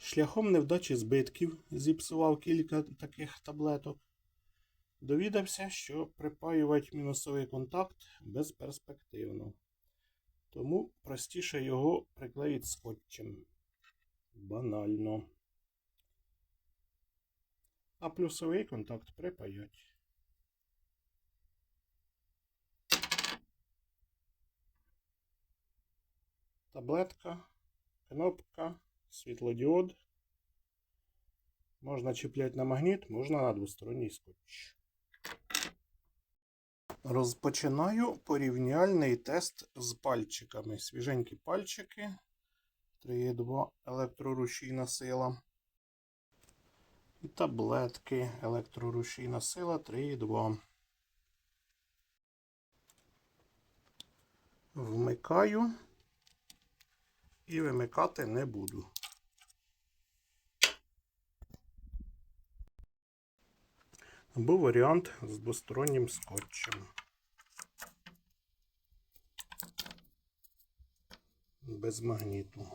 Шляхом невдачі збитків зіпсував кілька таких таблеток. Довідався, що припаювати мінусовий контакт безперспективно. Тому простіше його приклеїть скотчем. Банально. А плюсовий контакт припаять. Таблетка, кнопка, світлодіод. Можна чіпляти на магніт, можна на двосторонній скотч. Розпочинаю порівняльний тест з пальчиками. Свіженькі пальчики. 3,2 електрорушійна сила. І таблетки електрорушійна сила 3,2. Вмикаю і вимикати не буду. Або варіант з двостороннім скотчем. Без магніту.